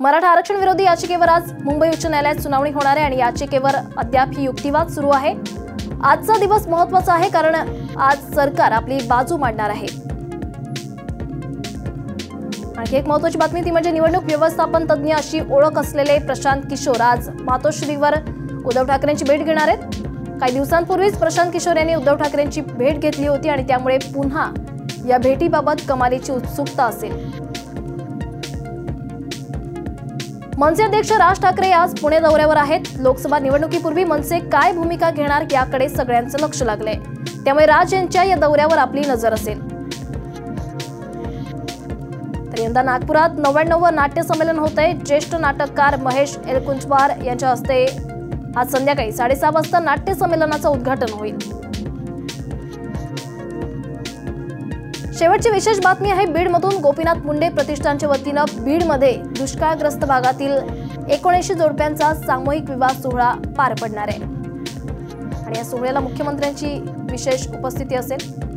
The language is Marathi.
मराठा आरक्षण विरोधी याचिकेवर आज मुंबई उच्च न्यायालयात सुनावणी होणार आहे आणि याचिकेवर अद्याप ही युक्तिवाद सुरू आहे. आजचा दिवस महत्त्वाचा आहे कारण आज सरकार आपली बाजू मांडणार आहे. आणखी एक महत्वाची बातमी ती म्हणजे निवडणूक व्यवस्थापन तज्ज्ञ अशी ओळख असलेले प्रशांत किशोर आज मातोश्रीवर उद्धव ठाकरेंची भेट घेणार आहेत. काही दिवसांपूर्वीच प्रशांत किशोर यांनी उद्धव ठाकरेंची भेट घेतली होती आणि त्यामुळे पुन्हा या भेटीबाबत कमालीची उत्सुकता असेल. मनसे अध्यक्ष राज ठाकरे आज पुणे दौऱ्यावर आहेत. लोकसभा निवडणुकीपूर्वी मनसे काय भूमिका घेणार याकडे सगळ्यांचं लक्ष लागलंय. त्यामुळे राज यांच्या या दौऱ्यावर आपली नजर असेल. तर यंदा नागपुरात नव्याण्णव नाट्य संमेलन होत आहे ज्येष्ठ नाटककार महेश एलकुंचवार यांच्या हस्ते आज संध्याकाळी साडेसहा वाजता नाट्य संमेलनाचं उद्घाटन होईल. शेवटची विशेष बातमी आहे बीडमधून गोपीनाथ मुंडे प्रतिष्ठानच्या वतीनं बीडमध्ये दुष्काळग्रस्त भागातील एकोणऐंशी जोडप्यांचा सामूहिक विवाह सोहळा पार पडणार आहे. आणि या सोहळ्याला मुख्यमंत्र्यांची विशेष उपस्थिती असेल.